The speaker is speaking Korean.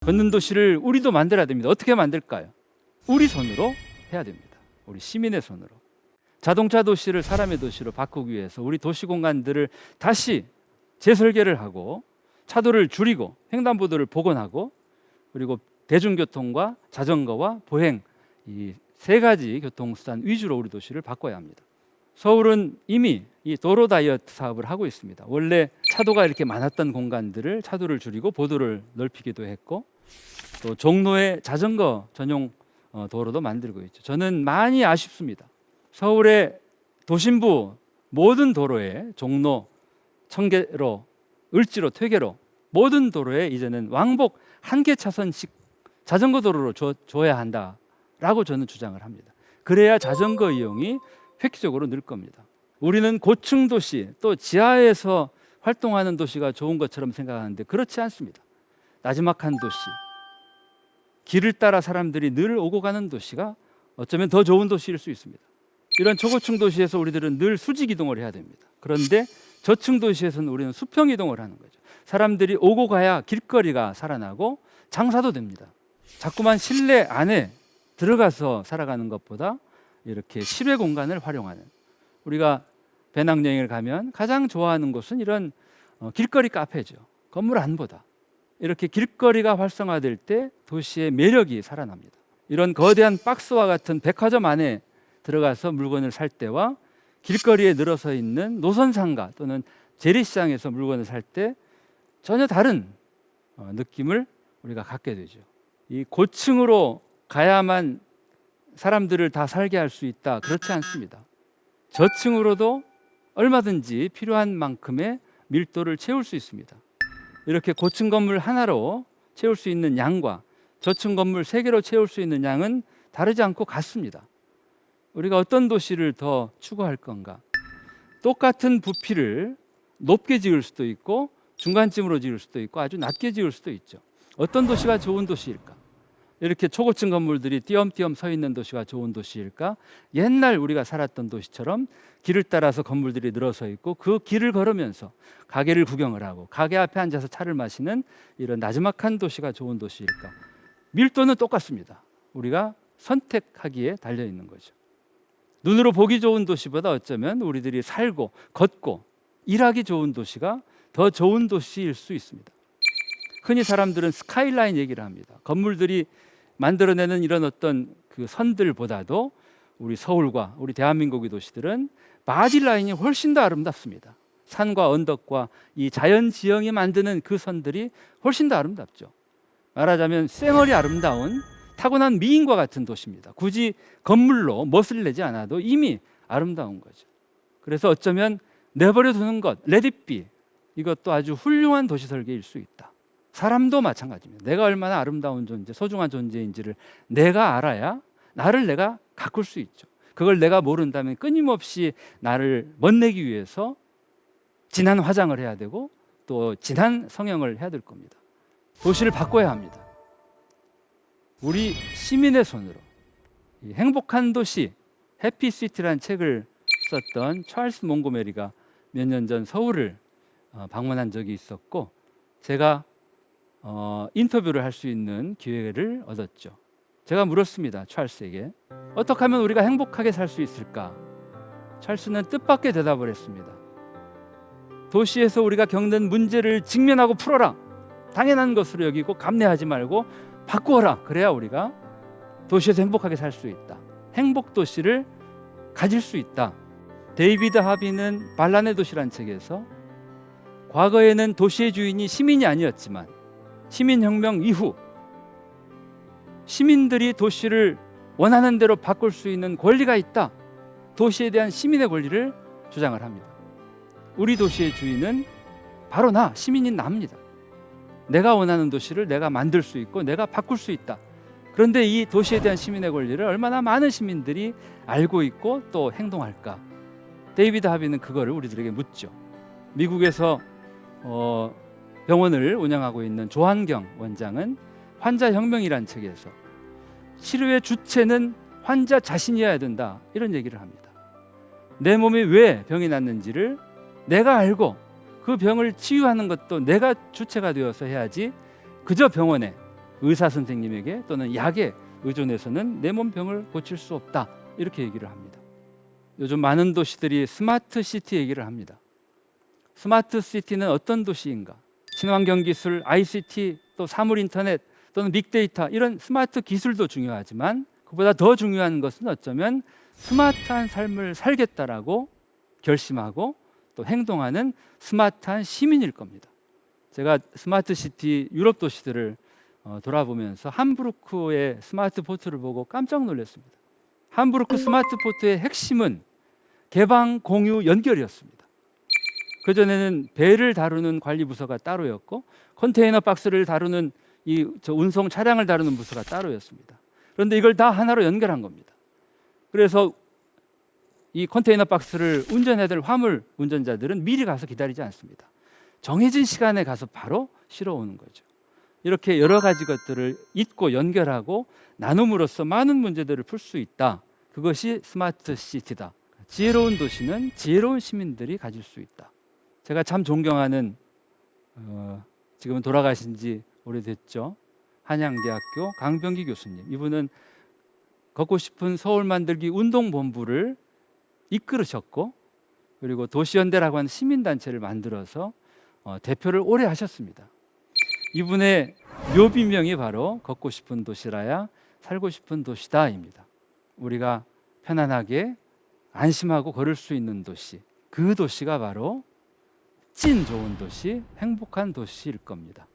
걷는 도시를 우리도 만들어야 됩니다. 어떻게 만들까요? 우리 손으로 해야 됩니다. 우리 시민의 손으로. 자동차 도시를 사람의 도시로 바꾸기 위해서 우리 도시 공간들을 다시 재설계를 하고 차도를 줄이고 횡단보도를 복원하고 그리고 대중교통과 자전거와 보행 이 세 가지 교통수단 위주로 우리 도시를 바꿔야 합니다. 서울은 이미 이 도로 다이어트 사업을 하고 있습니다. 원래 차도가 이렇게 많았던 공간들을 차도를 줄이고 보도를 넓히기도 했고 또 종로에 자전거 전용 어, 도로도 만들고 있죠. 저는 많이 아쉽습니다. 서울의 도심부 모든 도로에 종로, 청계로, 을지로, 퇴계로 모든 도로에 이제는 왕복 한 개 차선씩 자전거 도로로 줘, 줘야 한다라고 저는 주장을 합니다. 그래야 자전거 이용이 획기적으로 늘 겁니다. 우리는 고층 도시 또 지하에서 활동하는 도시가 좋은 것처럼 생각하는데 그렇지 않습니다. 나지막한 도시, 길을 따라 사람들이 늘 오고 가는 도시가 어쩌면 더 좋은 도시일 수 있습니다. 이런 초고층 도시에서 우리들은 늘 수직 이동을 해야 됩니다. 그런데 저층 도시에서는 우리는 수평 이동을 하는 거죠. 사람들이 오고 가야 길거리가 살아나고 장사도 됩니다. 자꾸만 실내 안에 들어가서 살아가는 것보다 이렇게 실외 공간을 활용하는 우리가 배낭여행을 가면 가장 좋아하는 곳은 이런 어, 길거리 카페죠. 건물 안보다 이렇게 길거리가 활성화될 때 도시의 매력이 살아납니다. 이런 거대한 박스와 같은 백화점 안에 들어가서 물건을 살 때와 길거리에 늘어서 있는 노선 상가 또는 재래시장에서 물건을 살 때 전혀 다른 어, 느낌을 우리가 갖게 되죠. 이 고층으로 가야만 사람들을 다 살게 할 수 있다 그렇지 않습니다. 저층으로도 얼마든지 필요한 만큼의 밀도를 채울 수 있습니다. 이렇게 고층 건물 하나로 채울 수 있는 양과 저층 건물 세 개로 채울 수 있는 양은 다르지 않고 같습니다. 우리가 어떤 도시를 더 추구할 건가? 똑같은 부피를 높게 지을 수도 있고 중간쯤으로 지을 수도 있고 아주 낮게 지을 수도 있죠. 어떤 도시가 좋은 도시일까? 이렇게 초고층 건물들이 띄엄띄엄 서 있는 도시가 좋은 도시일까? 옛날 우리가 살았던 도시처럼 길을 따라서 건물들이 늘어서 있고 그 길을 걸으면서 가게를 구경을 하고 가게 앞에 앉아서 차를 마시는 이런 나지막한 도시가 좋은 도시일까? 밀도는 똑같습니다. 우리가 선택하기에 달려 있는 거죠. 눈으로 보기 좋은 도시보다 어쩌면 우리들이 살고 걷고 일하기 좋은 도시가 더 좋은 도시일 수 있습니다. 흔히 사람들은 스카이라인 얘기를 합니다. 건물들이 만들어내는 이런 어떤 그 선들보다도 우리 서울과 우리 대한민국의 도시들은 바지 라인이 훨씬 더 아름답습니다. 산과 언덕과 이 자연 지형이 만드는 그 선들이 훨씬 더 아름답죠. 말하자면 쌩얼이 아름다운 타고난 미인과 같은 도시입니다. 굳이 건물로 멋을 내지 않아도 이미 아름다운 거죠. 그래서 어쩌면 내버려 두는 것, 레디비 이것도 아주 훌륭한 도시 설계일 수 있다. 사람도 마찬가지입니다. 내가 얼마나 아름다운 존재, 소중한 존재인지를 내가 알아야 나를 내가 가꿀 수 있죠. 그걸 내가 모른다면 끊임없이 나를 멋내기 위해서 진한 화장을 해야 되고 또 진한 성형을 해야 될 겁니다. 도시를 바꿔야 합니다. 우리 시민의 손으로 이 행복한 도시 해피시티라는 책을 썼던 찰스 몽고메리가 몇 년 전 서울을 어, 방문한 적이 있었고 제가 어, 인터뷰를 할 수 있는 기회를 얻었죠. 제가 물었습니다. 찰스에게 어떻게 하면 우리가 행복하게 살 수 있을까? 찰스는 뜻밖의 대답을 했습니다. 도시에서 우리가 겪는 문제를 직면하고 풀어라. 당연한 것으로 여기고 감내하지 말고 바꾸어라. 그래야 우리가 도시에서 행복하게 살 수 있다. 행복 도시를 가질 수 있다. 데이비드 하비는 반란의 도시란 책에서 과거에는 도시의 주인이 시민이 아니었지만 시민혁명 이후 시민들이 도시를 원하는 대로 바꿀 수 있는 권리가 있다. 도시에 대한 시민의 권리를 주장을 합니다. 우리 도시의 주인은 바로 나 시민인 나입니다. 내가 원하는 도시를 내가 만들 수 있고 내가 바꿀 수 있다. 그런데 이 도시에 대한 시민의 권리를 얼마나 많은 시민들이 알고 있고 또 행동할까? 데이비드 하비는 그거를 우리들에게 묻죠. 미국에서 어, 병원을 운영하고 있는 조한경 원장은 환자 혁명이란 책에서 치료의 주체는 환자 자신이어야 된다 이런 얘기를 합니다. 내 몸이 왜 병이 났는지를 내가 알고 그 병을 치유하는 것도 내가 주체가 되어서 해야지 그저 병원에 의사 선생님에게 또는 약에 의존해서는 내 몸 병을 고칠 수 없다 이렇게 얘기를 합니다. 요즘 많은 도시들이 스마트 시티 얘기를 합니다. 스마트 시티는 어떤 도시인가? 친환경 기술, ICT, 또 사물 인터넷 또는 빅데이터 이런 스마트 기술도 중요하지만 그보다 더 중요한 것은 어쩌면 스마트한 삶을 살겠다라고 결심하고 또 행동하는 스마트한 시민일 겁니다. 제가 스마트 시티 유럽 도시들을 어, 돌아보면서 함부르크의 스마트 포트를 보고 깜짝 놀랐습니다. 함부르크 스마트 포트의 핵심은 개방, 공유, 연결이었습니다. 그 전에는 배를 다루는 관리 부서가 따로였고 컨테이너 박스를 다루는 이저 운송 차량을 다루는 부서가 따로였습니다. 그런데 이걸 다 하나로 연결한 겁니다. 그래서 이 컨테이너 박스를 운전해야 될 화물 운전자들은 미리 가서 기다리지 않습니다. 정해진 시간에 가서 바로 실어 오는 거죠. 이렇게 여러 가지 것들을 잇고 연결하고 나눔으로써 많은 문제들을 풀 수 있다. 그것이 스마트 시티다. 지혜로운 도시는 지혜로운 시민들이 가질 수 있다. 제가 참 존경하는 어, 지금은 돌아가신 지 오래됐죠. 한양대학교 강병기 교수님. 이분은 걷고 싶은 서울 만들기 운동본부를 이끌으셨고 그리고 도시연대라고 하는 시민단체를 만들어서 어, 대표를 오래 하셨습니다. 이분의 묘비명이 바로 걷고 싶은 도시라야 살고 싶은 도시다입니다. 우리가 편안하게 안심하고 걸을 수 있는 도시, 그 도시가 바로 찐 좋은 도시, 행복한 도시일 겁니다.